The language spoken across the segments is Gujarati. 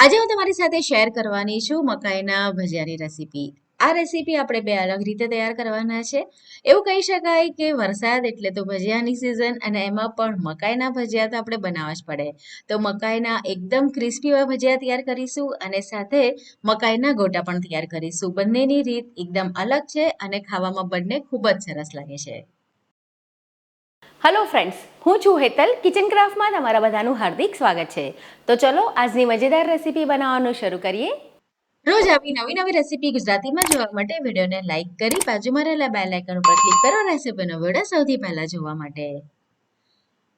આજે હું તમારી સાથે શેર કરવાની છું મકાઈના ભજીયાની રેસીપી આ રેસીપી આપણે બે અલગ રીતે તૈયાર કરવાના છે. એવું કહી શકાય કે વરસાદ એટલે તો ભજીયાની સિઝન અને એમાં પણ મકાઈના ભજીયા તો આપણે બનાવવા જ પડે. તો મકાઈના એકદમ ક્રિસ્પી એવા ભજીયા તૈયાર કરીશું અને સાથે મકાઈના ગોટા પણ તૈયાર કરીશું. બંનેની રીત એકદમ અલગ છે અને ખાવામાં બંને ખૂબ જ સરસ લાગે છે. હેલો ફ્રેન્ડ્સ હું છું હેતલ કિચન ક્રાફ્ટમાં તમારા બધાનું હાર્દિક સ્વાગત છે. તો ચલો, આજની મજેદાર રેસીપી બનાવવાનું શરૂ કરીએ. રોજ આવી નવી નવી રેસીપી ગુજરાતીમાં જોવા માટે વિડીયોને લાઇક કરી બાજુમાં રહેલા બેલ આઇકન ઉપર ક્લિક કરો રેસીપીનો વીડિયો સૌથી પહેલા જોવા માટે.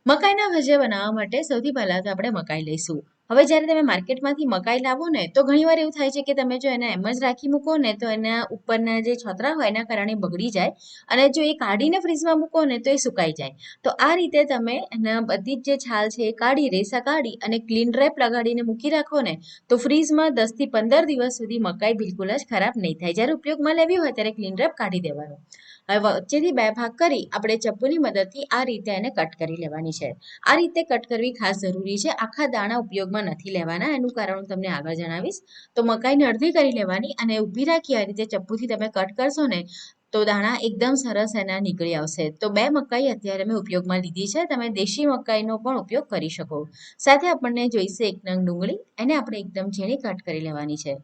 મકાઈના ભજીયા બનાવવા માટે સૌથી પહેલા તો આપણે મકાઈ લઈશું. હવે જ્યારે તમે માર્કેટમાંથી મકાઈ લાવો ને, તો ઘણીવાર એવું થાય છે કે તમે જો એને એમ જ રાખી મૂકો ને, તો એના ઉપરના જે છોતરા હોય એના કારણે બગડી જાય અને જો એ કાઢીને ફ્રીજમાં મૂકો ને, તો એ સુકાઈ જાય. તો આ રીતે તમે એના બધી જ જે છાલ છે એ કાઢી, રેસા કાઢી અને ક્લીન રેપ લગાડીને મૂકી રાખો ને, તો ફ્રીજમાં દસથી પંદર દિવસ સુધી મકાઈ બિલકુલ જ ખરાબ નહીં થાય. જ્યારે ઉપયોગમાં લેવી હોય ત્યારે ક્લીન રેપ કાઢી દેવાનું. હવે વચ્ચેથી બે ભાગ કરી આપણે ચપ્પુની મદદથી આ રીતે એને કટ કરી લેવાની છે. આ રીતે કટ કરવી ખાસ જરૂરી છે. આખા દાણા ઉપયોગમાં નથી લેવાના. એનું કારણ હું તમને આગળ જણાવીશ. તો મકાઈને અડધી કરી લેવાની અને ઊભી રાખી આ રીતે ચપ્પુથી તમે કટ કરશો ને તો દાણા એકદમ સરસ એના નીકળી આવશે. તો બે મકાઈ અત્યારે મેં ઉપયોગમાં લીધી છે. તમે દેશી મકાઈનો પણ ઉપયોગ કરી શકો. સાથે આપણને જોઈશે એક નંગ ડુંગળી. એને આપણે એકદમ ઝીણી કટ કરી લેવાની છે.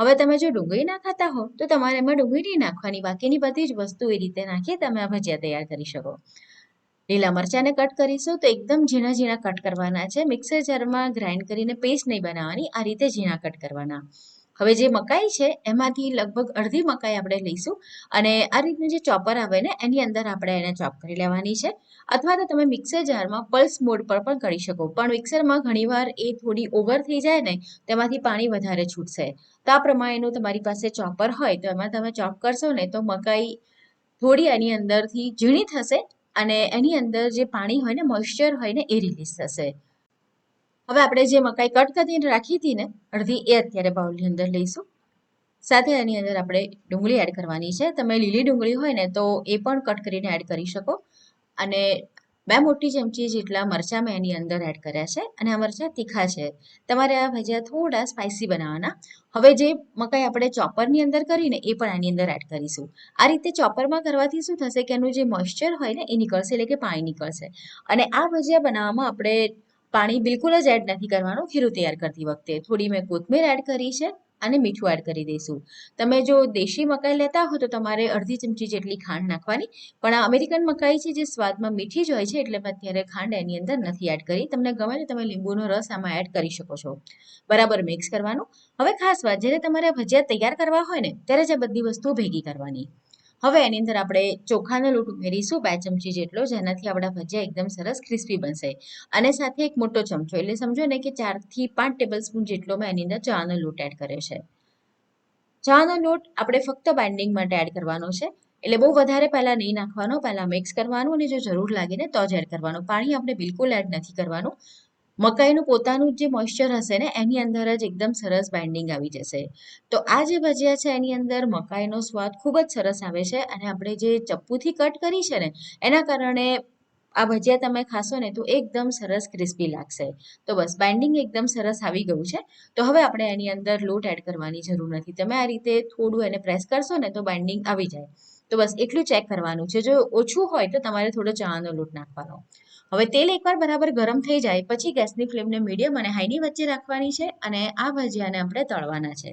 હવે તમે જો ડુંગળી ના ખાતા હો, તો તમારે એમાં ડુંગળી નહીં નાખવાની. બાકીની બધી જ વસ્તુ એ રીતે નાખી તમે આ ભજીયા તૈયાર કરી શકો. લીલા મરચાંને કટ કરીશું તો એકદમ ઝીણા ઝીણા કટ કરવાના છે. મિક્સર જારમાં ગ્રાઇન્ડ કરીને પેસ્ટ નહીં બનાવવાની, આ રીતે ઝીણા કટ કરવાના. હવે જે મકાઈ છે, એમાંથી લગભગ અડધી મકાઈ આપણે લઈશું. અને આ રીતનું જે ચોપર આવે ને, એની અંદર આપણે એને ચોપ કરી લેવાની છે. અથવા તો તમે મિક્સર જારમાં પલ્સ મોડ પર પણ કરી શકો. પણ મિક્સરમાં ઘણીવાર એ થોડી ઓવર થઈ જાય ને, તેમાંથી પાણી વધારે છૂટશે. તો આ પ્રમાણેનું તમારી પાસે ચોપર હોય, તો એમાં તમે ચોપ કરશો ને, તો મકાઈ થોડી એની અંદરથી ઝીણી થશે અને એની અંદર જે પાણી હોય ને મોઇશ્ચર હોય ને, એ રિલીઝ થશે. હવે આપણે જે મકાઈ કટ કરીને રાખી હતી ને, અડધી એ અત્યારે બાઉલની અંદર લઈશું. સાથે એની અંદર આપણે ડુંગળી એડ કરવાની છે. તમે લીલી ડુંગળી હોય ને તો એ પણ કટ કરીને એડ કરી શકો. અને બે મોટી ચમચી જેટલા મરચાં મેં એની અંદર એડ કર્યા છે. અને આ મરચાં તીખા છે. તમારે આ ભજીયા થોડા સ્પાઇસી બનાવવાના. હવે જે મકાઈ આપણે ચોપરની અંદર કરીને એ પણ આની અંદર એડ કરીશું. આ રીતે ચોપરમાં કરવાથી શું થશે કે એનું જે મોઇશ્ચર હોય ને, એ નીકળશે, એટલે કે પાણી નીકળશે. અને આ ભજીયા બનાવવામાં આપણે પાણી બિલકુલ જ એડ નથી કરવાનું. ખીરું તૈયાર કરતી વખતે થોડી મેં કોથમીર એડ કરી છે અને મીઠું એડ કરી દઈશું. તમે જો દેશી મકાઈ લેતા હો તો તમારે અડધી ચમચી જેટલી ખાંડ નાખવાની. પણ આ અમેરિકન મકાઈ છે જે સ્વાદમાં મીઠી જ હોય છે એટલે મેં અત્યારે ખાંડ એની અંદર નથી એડ કરી. તમને ગમે તો તમે લીંબુનો રસ આમાં એડ કરી શકો છો. બરાબર મિક્સ કરવાનું. હવે ખાસ વાત, જ્યારે તમારે ભજીયા તૈયાર કરવા હોય ને, ત્યારે જ આ બધી વસ્તુઓ ભેગી કરવાની. હવે એની અંદર આપણે ચોખાનો લોટ ઉમેરીશું બે ચમચી જેટલો, જેનાથી આપણા ભજીયા એકદમ સરસ ક્રિસ્પી બનશે. અને સાથે એક મોટો ચમચો, એટલે સમજો ને કે ચારથી પાંચ ટેબલ સ્પૂન જેટલો મેં એની અંદર ચાનો લોટ એડ કર્યો છે. ચાનો લોટ આપણે ફક્ત બાઇન્ડિંગ માટે એડ કરવાનો છે, એટલે બહુ વધારે પહેલાં નહીં નાખવાનો, પહેલાં મિક્સ કરવાનું અને જો જરૂર લાગે ને તો જ એડ કરવાનું. પાણી આપણે બિલકુલ એડ નથી કરવાનું. મકાઈનું પોતાનું જે મોઇશ્ચર હશે ને, એની અંદર જ એકદમ સરસ બાઇન્ડિંગ આવી જશે. તો આ જે ભજીયા છે, એની અંદર મકાઈનો સ્વાદ ખૂબ જ સરસ આવે છે અને આપણે જે ચપ્પુથી કટ કરી છે ને, એના કારણે આ ભજીયા તમે ખાશો ને તો એકદમ સરસ ક્રિસ્પી લાગશે. તો બસ બાઇન્ડિંગ એકદમ સરસ આવી ગયું છે. તો હવે આપણે એની અંદર લોટ એડ કરવાની જરૂર નથી. તમે આ રીતે થોડું એને પ્રેસ કરશો ને તો બાઇન્ડિંગ આવી જાય. તો બસ, એટલું ચેક કરવાનું છે. જો ઓછું હોય તો તમારે થોડો ચણાનો લોટ નાખવાનો. હવે તેલ એકવાર બરાબર ગરમ થઈ જાય, પછી ગેસની ફ્લેમને મીડિયમ અને હાઈની વચ્ચે રાખવાની છે અને આ ભજીયાને આપણે તળવાના છે.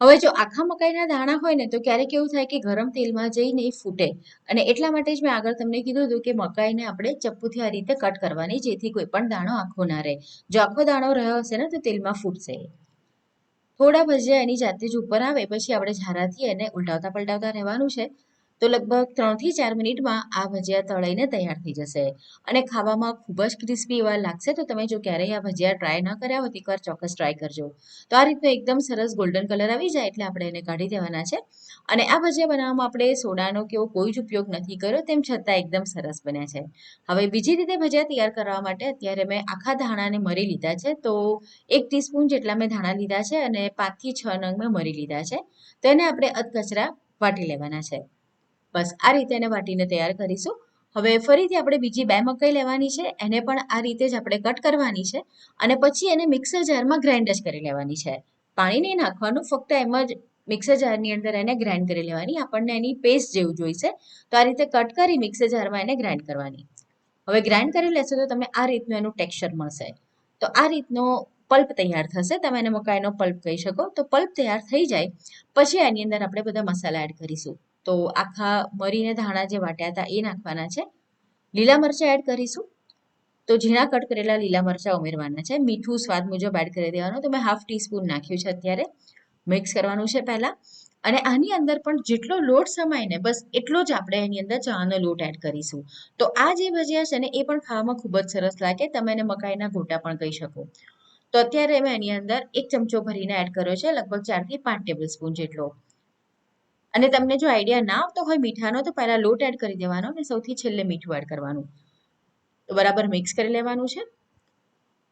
હવે જો આખા મકાઈના દાણા હોય ને, તો ક્યારેક એવું થાય કે ગરમ તેલમાં જઈને ફૂટે. અને એટલા માટે જ મેં આગળ તમને કીધું હતું કે મકાઈને આપણે ચપ્પુથી આ રીતે કટ કરવાની, જેથી કોઈ પણ દાણો આખો ના રહે. જો આખો દાણો રહ્યો હશે ને, તો તેલમાં ફૂટશે. થોડા ભજીયા એની જાતે જ ઉપર આવે, પછી આપણે ઝારાથી એને ઉલટાવતા પલટાવતા રહેવાનું છે. તો લગભગ ત્રણથી ચાર મિનિટમાં આ ભજીયા તળાઈને તૈયાર થઈ જશે. અને ખાવામાં ખૂબ જ ક્રિસ્પી એવા લાગશે, તો તમે જો ક્યારેય આ ભજીયા ટ્રાય ન કર્યા હોય તો એકવાર ચોક્કસ ટ્રાય કરજો. તો આ રીતનો એકદમ સરસ ગોલ્ડન કલર આવી જાય એટલે આપણે એને કાઢી દેવાના છે. અને આ ભજીયા બનાવવામાં આપણે સોડાનો કે કોઈ જ ઉપયોગ નથી કર્યો, તેમ છતાં એકદમ સરસ બન્યા છે. હવે બીજી રીતે ભજીયા તૈયાર કરવા માટે અત્યારે મેં આખા ધાણાને મરી લીધા છે, તો એક ટીસ્પૂન જેટલા મેં ધાણા લીધા છે અને પાંચથી છ નંગ મેં મરી લીધા છે. તો એને આપણે અધકચરા વાટી લેવાના છે. બસ આ રીતે એને વાટીને તૈયાર કરીશું. હવે ફરીથી આપણે બીજી બે મકાઈ લેવાની છે, એને પણ આ રીતે જ આપણે કટ કરવાની છે અને પછી એને મિક્સર જારમાં ગ્રાઇન્ડ જ કરી લેવાની છે. પાણી નહીં નાખવાનું, ફક્ત એમ જ મિક્સર જારની અંદર એને ગ્રાઇન્ડ કરી લેવાની. આપણને એની પેસ્ટ જેવું જોઈશે. તો આ રીતે કટ કરી મિક્સર જારમાં એને ગ્રાઇન્ડ કરવાની. હવે ગ્રાઇન્ડ કરી લેશો તો તમે આ રીતનું એનું ટેક્સચર મળશે. તો આ રીતનો પલ્પ તૈયાર થશે. તમે એને મકાઈનો પલ્પ કહી શકો. તો પલ્પ તૈયાર થઈ જાય. પછી એની અંદર આપણે બધા મસાલા એડ કરીશું. તો આખા મરીને ધાણા જે વાટ્યા હતા એ નાખવાના છે. લીલા મરચાં એડ કરીશું. તો ઝીણા કટ કરેલા લીલા મરચાં ઉમેરવાના છે. મીઠું સ્વાદ મુજબ એડ કરી દેવાનું. તો મેં હાફ ટીસ્પૂન નાખ્યું છે અત્યારે. મિક્સ કરવાનું છે પહેલાં. અને આની અંદર પણ જેટલો લોટ સમાય ને બસ એટલો જ આપણે એની અંદર ચાનો લોટ એડ કરીશું. તો આ જે ભજીયા છે ને એ પણ ખાવામાં ખૂબ જ સરસ લાગે. તમે એને મકાઈના ગોટા પણ કહી શકો. તો અત્યારે મેં એની અંદર એક ચમચો ભરીને એડ કર્યો છે. લગભગ ચારથી પાંચ ટેબલ સ્પૂન જેટલો. અને તમને જો આઈડિયા ના આવતો હોય મીઠાનો, તો પહેલા લોટ એડ કરી દેવાનો અને સૌથી છેલ્લે મીઠું એડ કરવાનું. તો બરાબર મિક્સ કરી લેવાનું છે.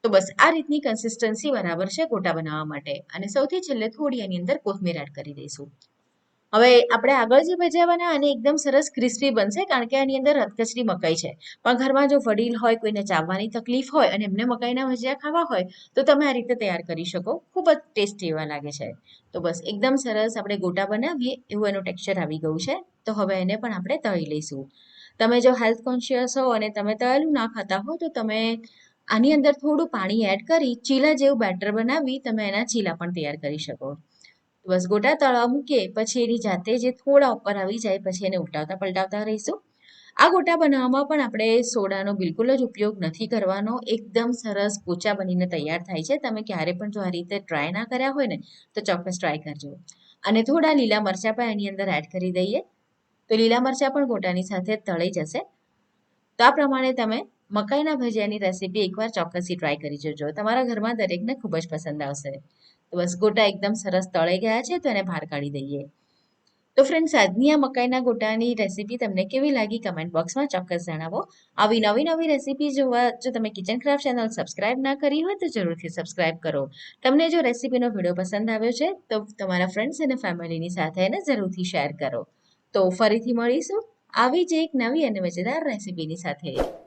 તો બસ આ રીતની કન્સિસ્ટન્સી બરાબર છે ગોટા બનાવવા માટે. અને સૌથી છેલ્લે થોડી એની અંદર કોથમીર એડ કરી દઈશું. હવે આપણે આગળ જે બનાવ્યા અને એકદમ સરસ ક્રિસ્પી બનશે કારણ કે આની અંદર રતકચરી મકાઈ છે. પણ ઘરમાં જો વડીલ હોય, કોઈને ચાવવાની તકલીફ હોય અને એમને મકાઈના ભજીયા ખાવા હોય, તો તમે આ રીતે તૈયાર કરી શકો. ખૂબ જ ટેસ્ટી એવા લાગે છે. તો બસ એકદમ સરસ આપણે ગોટા બનાવીએ, એવું એનું ટેક્સચર આવી ગયું છે. તો હવે એને પણ આપણે તળી લઈશું. તમે જો હેલ્થ કોન્શિયસ હો અને તમે તળેલું ના ખાતા હો, તો તમે આની અંદર થોડું પાણી એડ કરી ચીલા જેવું બેટર બનાવી તમે એના ચીલા પણ તૈયાર કરી શકો. બસ ગોટા તળવા મૂકીએ, પછી એની જાતે જે થોડા ઉપર આવી જાય, પછી એને ઉલટાવતા પલટાવતા રહીશું. આ ગોટા બનાવવામાં પણ આપણે સોડાનો બિલકુલ જ ઉપયોગ નથી કરવાનો. એકદમ સરસ પોચા બનીને તૈયાર થાય છે. તમે ક્યારે પણ જો આ રીતે ટ્રાય ના કર્યા હોય ને, તો ચોક્કસ ટ્રાય કરજો. અને થોડા લીલા મરચાં પણ એની અંદર એડ કરી દઈએ. તો લીલા મરચાં પણ ગોટાની સાથે તળી જશે. તો આ પ્રમાણે તમે મકાઈના ભજીયાની રેસીપી એકવાર ચોક્કસથી ટ્રાય કરી જોજો. તમારા ઘરમાં દરેકને ખૂબ જ પસંદ આવશે. તો બસ ગોટા એકદમ સરસ તળાઈ ગયા છે તો એને બહાર કાઢી દઈએ. તો ફ્રેન્ડ્સ આજની આ મકાઈના ગોટાની રેસીપી તમને કેવી લાગી કમેન્ટ બોક્સમાં ચોક્કસ જણાવો. આવી નવી નવી રેસીપી જોવા, જો તમે કિચન ક્રાફ્ટ ચેનલ સબસ્ક્રાઇબ ના કરી હોય તો જરૂરથી સબસ્ક્રાઇબ કરો. તમને જો રેસીપીનો વીડિયો પસંદ આવ્યો છે, તો તમારા ફ્રેન્ડ્સ અને ફેમિલીની સાથે એને જરૂરથી શેર કરો. તો ફરીથી મળીશું. આવી જ એક નવી અને મજેદાર રેસીપીની સાથે.